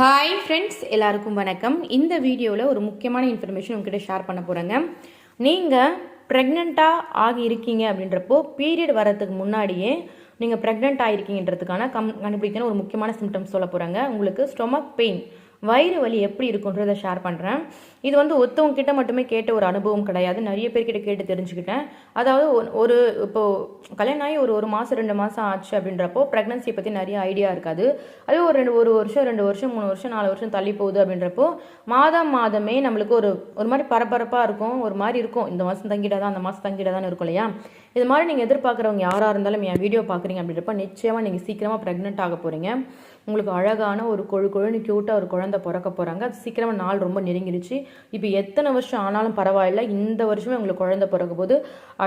Hi friends எல்லாருக்கும் வணக்கம். இந்த வீடியோவில் ஒரு முக்கியமான இன்ஃபர்மேஷன் உங்ககிட்ட ஷேர் பண்ண போகிறேங்க நீங்கள் ப்ரெக்னெண்ட்டாக ஆகி இருக்கீங்க அப்படின்றப்போ பீரியட் வரதுக்கு முன்னாடியே நீங்கள் ப்ரெக்னென்ட் ஆகிருக்கீங்கன்றதுக்கான கம் கண்டுபிடிக்கிற ஒரு முக்கியமான சிம்டம்ஸ் சொல்ல போகிறாங்க உங்களுக்கு ஸ்டொமக் பெயின் வயிறு வலி எப்படி இருக்குன்றதை ஷேர் பண்ணுறேன் இது வந்து ஒருத்தவங்க கிட்ட மட்டுமே கேட்ட ஒரு அனுபவம் கிடையாது. நிறைய பேர்கிட்ட கேட்டு தெரிஞ்சுக்கிட்டேன். அதாவது ஒரு- ஒரு இப்போது கல்யாணம் ஆகி ஒரு ஒரு மாதம் ரெண்டு மாதம் ஆச்சு அப்படின்றப்போ ப்ரெக்னன்சியை பற்றி நிறைய ஐடியா இருக்காது. அதே ஒரு ரெண்டு ஒரு வருஷம் ரெண்டு வருஷம் மூணு வருஷம் நாலு வருஷம் தள்ளி போகுது அப்படின்றப்போ மாதம் மாதமே நம்மளுக்கு ஒரு ஒரு மாதிரி பரபரப்பாக இருக்கும். ஒரு மாதிரி இருக்கும். இந்த மாதம் தங்கிடாதான் அந்த மாதம் தங்கிடாதான் இருக்கும் இல்லையா? இது மாதிரி நீங்கள் எதிர்பார்க்குறவங்க யாராக இருந்தாலும் என் வீடியோ பார்க்குறீங்க அப்படின்றப்ப நிச்சயமாக நீங்கள் சீக்கிரமாக ப்ரெக்னென்ட் ஆக போகிறீங்க உங்களுக்கு அழகான ஒரு கொழு கொழுன்னு க்யூட்டாக ஒரு குழந்தை பிறக்க போகிறாங்க அது சீக்கிரமாக நாள் ரொம்ப நெருங்கிடுச்சு இப்போ எத்தனை வருஷம் ஆனாலும் பரவாயில்ல. இந்த வருஷமே உங்களுக்கு குழந்தை பிறக்க போது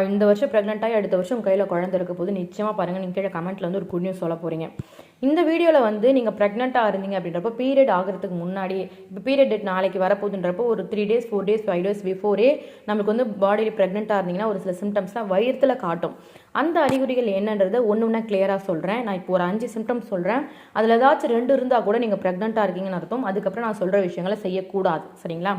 இந்த வருஷம் ப்ரெக்னென்ட் ஆகி அடுத்த வருஷம் உங்கள் கையில் குழந்தை இருக்க போது நிச்சயமாக பாருங்கள் நீங்கள் கீழே கமெண்ட்டில் வந்து ஒரு குட் நியூஸ் சொல்ல போகிறீங்க இந்த வீடியோவில் வந்து நீங்கள் ப்ரெக்னெண்ட்டாக இருந்தீங்க அப்படின்றப்போ பீரியட் ஆகிறதுக்கு முன்னாடி இப்போ பீரியட் டேட் நாளைக்கு வரப்போகுதுன்றப்போ ஒரு three days four days five days before நம்மளுக்கு வந்து பாடியில் ப்ரெக்னெண்ட்டாக இருந்தீங்கன்னா ஒரு சில சிம்டம்ஸ்னால் வயிற்றில் காட்டும். அந்த அறிகுறிகள் என்னன்றதை ஒன்று ஒன்றா கிளியராக சொல்கிறேன் நான் இப்போ ஒரு அஞ்சு சிம்டம்ஸ் சொல்கிறேன் அதில் ஏதாச்சும் ரெண்டு இருந்தால் கூட நீங்கள் ப்ரெக்னெண்ட்டாக இருக்கீங்கன்னு அர்த்தம். அதுக்கப்புறம் நான் சொல்கிற விஷயங்களை செய்யக்கூடாது. சரிங்களா?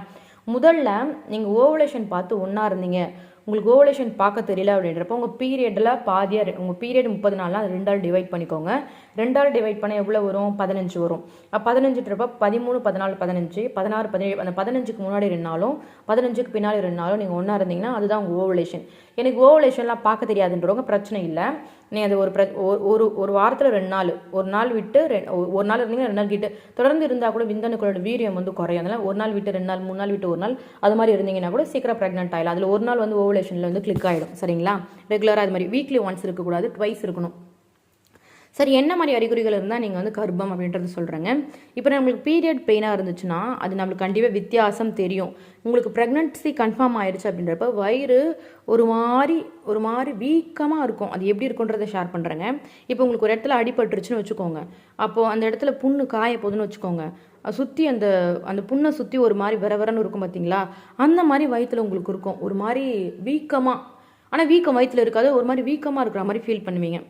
முதல்ல நீங்கள் ஓவலேஷன் பார்த்து ஒன்றா இருந்தீங்க. உங்களுக்கு ஓவலேஷன் பார்க்க தெரியல அப்படின்றப்போ உங்கள் பீரியடில் பாதியாக உங்கள் பீரியட் முப்பது நாள்னா அது ரெண்டால் டிவைட் பண்ணிக்கோங்க. ரெண்டால் டிவைட் பண்ண எவ்வளோ வரும்? பதினஞ்சு வரும். அப்போ பதினஞ்சுன்றப்ப பதிமூணு பதினாலு பதினஞ்சு பதினாறு பதினேழு அந்த பதினஞ்சுக்கு முன்னாடி ரெண்டு நாளும் பதினஞ்சுக்கு பின்னாடி ரெண்டு நாளும் நீங்கள் ஒன்றா இருந்தீங்கன்னா அதுதான் உங்கள் ஓவலேஷன் எனக்கு ஓவலேஷன்லாம் பார்க்க தெரியாதுன்றவங்க பிரச்சனை இல்லை. நீ அது ஒரு பிர ஒரு- ஒரு ஒரு வாரத்தில் ரெண்டு நாள். ஒரு நாள் விட்டு ரெ- ஒரு- ஒரு நாள் இருந்தீங்கன்னா ரெண்டு நாள் விட்டு தொடர்ந்து இருந்தால் கூட விந்தணுக்களோட வீரியம் வந்து குறையும். அதனால் ஒரு நாள் விட்டு ரெண்டு நாள் மூணு நாள் விட்டு ஒரு நாள் அது மாதிரி இருந்தீங்கன்னா கூட சீக்கிரம் ப்ரெக்னென்ட் ஆகலாம் அதில் ஒரு நாள் வந்து ஓவலேஷனில் வந்து கிளிக் ஆகிடும் சரிங்களா? ரெகுலராக அது மாதிரி வீக்லி ஒன்ஸ் இருக்கக்கூடாது ட்வைஸ் இருக்கணும். சரி என்ன மாதிரி அறிகுறிகள் இருந்தால் நீங்கள் வந்து கர்ப்பம் அப்படின்றது சொல்கிறேங்க இப்போ நம்மளுக்கு பீரியட் பெயினாக இருந்துச்சுன்னா அது நம்மளுக்கு கண்டிப்பாக வித்தியாசம் தெரியும். உங்களுக்கு ப்ரெக்னன்சி கன்ஃபார்ம் ஆயிடுச்சு அப்படின்றப்ப வயிறு ஒரு மாதிரி ஒரு மாதிரி வீக்கமாக இருக்கும். அது எப்படி இருக்குன்றதை ஷேர் பண்ணுறேங்க இப்போ உங்களுக்கு ஒரு இடத்துல அடிபட்டுருச்சுன்னு வச்சுக்கோங்க. அப்போது அந்த இடத்துல புண்ணு காய போகுதுன்னு வச்சுக்கோங்க. சுற்றி அந்த அந்த புண்ணை சுற்றி ஒரு மாதிரி வர விரன்னு இருக்கும் பார்த்தீங்களா அந்த மாதிரி வயிற்றில் உங்களுக்கு இருக்கும். ஒரு மாதிரி வீக்கமாக ஆனால் வீக்கம் வயிற்றில் இருக்காது. ஒரு மாதிரி வீக்கமாக இருக்கிற மாதிரி ஃபீல் பண்ணுவீங்க.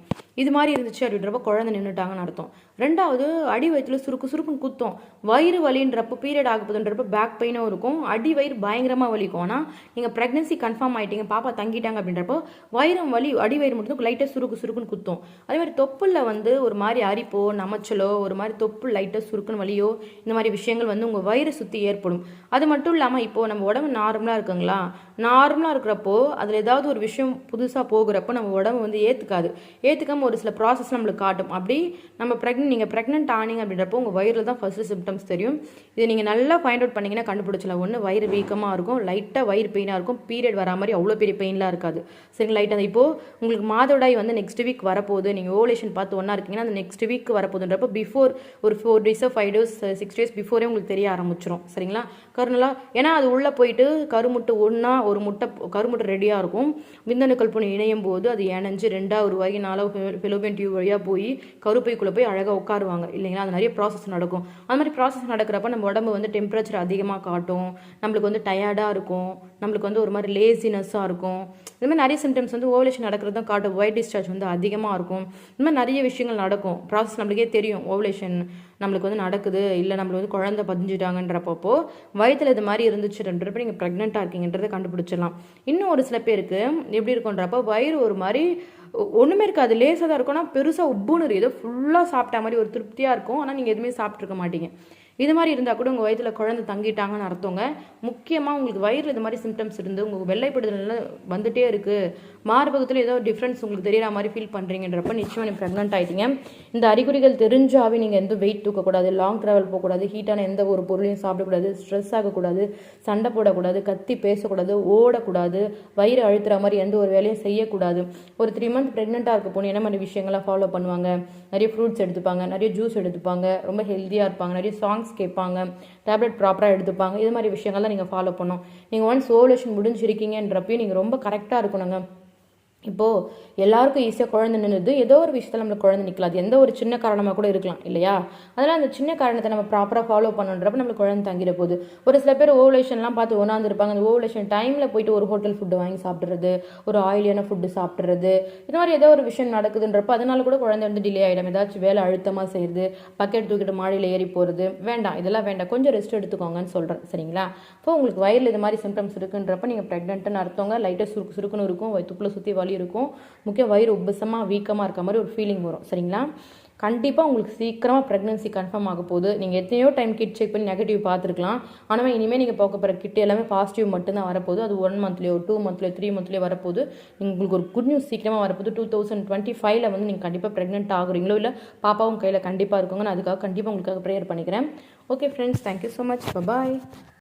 இது மாதிரி இருந்துச்சு அப்படின்றப்ப குழந்தை நின்றுட்டாங்கன்னு அர்த்தம். ரெண்டாவது அடி வயிற்றுல சுருக்கு சுருக்குன்னு குத்தும். வயிறு வலின்றப்போ பீரியட் ஆக பேக் பெயினும் இருக்கும். அடி வயிறு பயங்கரமாக வலிக்கும். ஆனால் நீங்கள் ப்ரெக்னன்சி கன்ஃபார்ம் ஆகிட்டீங்க பாப்பா தங்கிட்டாங்க அப்படின்றப்போ வயிறும் வலி அடி வயிறு மட்டும் லைட்டாக சுருக்கு சுருக்குன்னு குத்தும். அதே மாதிரி தொப்புளில் வந்து ஒரு மாதிரி அரிப்போ நமச்சலோ ஒரு மாதிரி தொப்புள் லைட்டாக சுருக்குன்னு வலியோ இந்த மாதிரி விஷயங்கள் வந்து உங்கள் வயிறு சுற்றி ஏற்படும். அது மட்டும் இல்லாமல் இப்போது நம்ம உடம்பு நார்மலாக இருக்குங்களா? நார்மலாக இருக்கிறப்போ அதில் ஏதாவது ஒரு விஷயம் புதுசாக போகிறப்போ நம்ம உடம்பு வந்து ஏற்றுக்காது ஏற்றுக்காம ஒரு சில ப்ராசஸ் நம்மளுக்கு காட்டும். அப்படி நம்ம ப்ரெக்னென்ட் நீங்கள் ப்ரெக்னென்ட் ஆனிங் அப்படின்றப்போ உங்கள் வயிறில் தான் ஃபஸ்ட்டு சிம்டம்ஸ் தெரியும். இதை நீங்கள் நல்லா ஃபைண்ட் அவுட் பண்ணிங்கன்னா கண்டுபிடிச்சலாம் ஒன்று வயிறு வீக்கமாக இருக்கும். லைட்டாக வயிறு பெயினாக இருக்கும். பீரியட் வரா மாதிரி அவ்வளோ பெரிய பெயின்லாம் இருக்காது. சரிங்க லைட்டாக இப்போது உங்களுக்கு மாதவிடாய் வந்து நெக்ஸ்ட் வீக் வரப்போகுது. நீங்கள் ஓவலேஷன் பார்த்து ஒன்றா இருக்கீங்கன்னா அந்த நெக்ஸ்ட் வீக் வரப்போகுதுன்றப்போ பிஃபோர் ஒரு ஃபோர் டேஸோ ஃபைவ் டேஸ் சிக்ஸ் டேஸ் பிஃபோரே உங்களுக்கு தெரிய ஆரம்பிச்சிடும் சரிங்களா? கருணலா ஏன்னா அது உள்ளே போயிட்டு கருமுட்டை ஒன்றா ஒரு முட்டை கருமுட்டை ரெடியாக இருக்கும். விந்தணுக்கள் புண்ணு இணையும் போது அது இணைஞ்சு ரெண்டாக உருவாகி நாலாவது நாளாக ஃபிலோபியன் டியூப் வழியாக போய் கருப்பைக்குள்ளே போய் அழகாக உட்காருவாங்க. இல்லைங்களா? அது நிறைய ப்ராசஸ் நடக்கும். அது மாதிரி ப்ராசஸ் நடக்கிறப்ப நம்ம உடம்பு வந்து டெம்பரேச்சர் அதிகமாக காட்டும். நம்மளுக்கு வந்து டயர்டாக இருக்கும். நம்மளுக்கு வந்து ஒரு மாதிரி லேசினஸ்ஸாக இருக்கும். இந்த மாதிரி நிறைய சிம்டம்ஸ் வந்து ஓவலேஷன் நடக்கிறது தான் காட்டும். ஒயிட் டிஸ்சார்ஜ் வந்து அதிகமாக இருக்கும். இந்த மாதிரி நிறைய விஷயங்கள் நடக்கும். ப்ராசஸ் நம்மளுக்கே தெரியும். ஓவலேஷன் நம்மளுக்கு வந்து நடக்குது. இல்லை நம்மளுக்கு வந்து குழந்தை பதிஞ்சிட்டாங்கன்றப்போ வயதில் இது மாதிரி இருந்துச்சுன்றப்ப நீங்கள் ப்ரெக்னெண்ட்டாக இருக்கீங்கன்றதை கண்டுபிடிச்சிடலாம். இன்னும் ஒரு சில பேருக்கு எப்படி இருக்குன்றப்போ வயிறு ஒரு மாதிரி ஒன்றுமே இருக்காது லேசாக தான் இருக்கும். ஆனால் பெருசாக உப்புன்னு இருக்கு. ஏதோ ஃபுல்லாக சாப்பிட்ட மாதிரி ஒரு திருப்தியாக இருக்கும். ஆனால் நீங்கள் எதுவுமே சாப்பிட்ருக்க மாட்டீங்க. இது மாதிரி இருந்தால் கூட உங்கள் வயிற்றில் குழந்தை தங்கிட்டாங்கன்னு அர்த்தங்க. முக்கியமாக உங்களுக்கு வயிறில் இது மாதிரி சிம்டம்ஸ் இருந்து உங்களுக்கு வெள்ளைப்படுதல் வந்துட்டே இருக்குது மார்பகத்தில் ஏதோ டிஃப்ரென்ஸ் உங்களுக்கு தெரியற மாதிரி ஃபீல் பண்ணுறீங்கன்றப்ப நிச்சயம் நீங்கள் ப்ரெக்னென்ட் ஆகிட்டீங்க இந்த அறிகுறிகள் தெரிஞ்சாவே நீங்கள் எந்த வெயிட் தூக்கக்கூடாது லாங் ட்ராவல் போகக்கூடாது ஹீட்டான எந்த ஒரு பொருளையும் சாப்பிடக்கூடாது ஸ்ட்ரெஸ் ஆகக்கூடாது சண்டை போடக்கூடாது கத்தி பேசக்கூடாது ஓடக்கூடாது வயிறு அழுத்துற மாதிரி எந்த ஒரு வேலையும் செய்யக்கூடாது. ஒரு த்ரீ மந்த் ப்ரெக்னெண்ட்டாக இருக்க போன என்ன மாதிரி விஷயங்கள்லாம் ஃபாலோ பண்ணுவாங்க? நிறைய ஃப்ரூட்ஸ் எடுத்துப்பாங்க நிறைய ஜூஸ் எடுத்துப்பாங்க ரொம்ப ஹெல்த்தியாக இருப்பாங்க நிறைய சாங்ஸ் கேட்பாங்க டேப்லெட் ப்ராப்பராக எடுத்துப்பாங்க. இது மாதிரி விஷயங்கள்லாம் நீங்கள் ஃபாலோ பண்ணணும். நீங்கள் ஒன்ஸ் ஓவலேஷன் முடிஞ்சிருக்கீங்கன்றப்பையும் நீங்கள் ரொம்ப கரெக்டாக இருக்கணுங்க. இப்போது எல்லாருக்கும் ஈஸியாக குழந்தை நின்றுது ஏதோ ஒரு விஷயத்தில் நம்மளுக்கு குழந்தை நிற்கலாம் அது எந்த ஒரு சின்ன காரணமாக கூட இருக்கலாம் இல்லையா? அதனால் அந்த சின்ன காரணத்தை நம்ம ப்ராப்பராக ஃபாலோ பண்ணுன்றப்ப நம்மளுக்கு குழந்தை தங்கிட போகுது. ஒரு சில பேர் ஓவலேஷன்லாம் பார்த்து ஒன்றாந்துருப்பாங்க அந்த ஓவலேஷன் டைமில் போயிட்டு ஒரு ஹோட்டல் ஃபுட்டு வாங்கி சாப்பிட்றது ஒரு ஆயிலியான ஃபுட்டு சாப்பிட்றது. இது மாதிரி ஏதோ ஒரு விஷயம் நடக்குதுன்றப்ப அதனால கூட குழந்தை வந்து டிலே ஆகிடும் ஏதாச்சும் வேலை அழுத்தமாக செய்யுது பக்கெட் தூக்கிட்டு மாடியில் ஏறி போகிறது வேண்டாம் இதெல்லாம் வேண்டாம். கொஞ்சம் ரெஸ்ட் எடுத்துக்கோங்கன்னு சொல்கிறேன் சரிங்களா? இப்போ உங்களுக்கு வயிறில் இது மாதிரி சிம்டம்ஸ் இருக்குன்றப்ப நீங்கள் ப்ரெக்னென்ட்டுன்னு அர்த்தவங்க லைட்டாக சுருக்கு சுருக்குன்னு இருக்கும். துப்பில் சுற்றி வலி இருக்கும். முக்கியம் வயிறு உபசமாக வீக்கமாக இருக்க மாதிரி ஒரு ஃபீலிங் வரும். சரிங்களா? கண்டிப்பாக உங்களுக்கு சீக்கிரமாக ப்ரெக்னன்சி கன்ஃபார்ம் ஆக போகுது. நீங்கள் எத்தனையோ டைம் கிட் செக் பண்ணி நெகட்டிவ் பார்த்துருக்கலாம். ஆனால் இனிமேல் நீங்கள் பார்க்க போகிற கிட் எல்லாமே பாசிட்டிவ் மட்டும்தான் வரப்போகுது. அது ஒன் மந்த்லேயோ டூ மந்த்லேயோ த்ரீ மந்த்லேயோ வரப்போகுது. உங்களுக்கு ஒரு குட் நியூஸ் சீக்கிரமாக வரப்போகுது. டூ தௌசண்ட் டுவெண்ட்டி ஃபைவ்ல வந்து நீங்கள் கண்டிப்பாக ப்ரெக்னென்ட் ஆகுறீங்களோ இல்லை பாப்பாவும் கையில் கண்டிப்பாக இருக்குங்க நான் அதுக்காக கண்டிப்பாக உங்களுக்காக ப்ரேயர் பண்ணிக்கிறேன். Okay friends thank you so much bye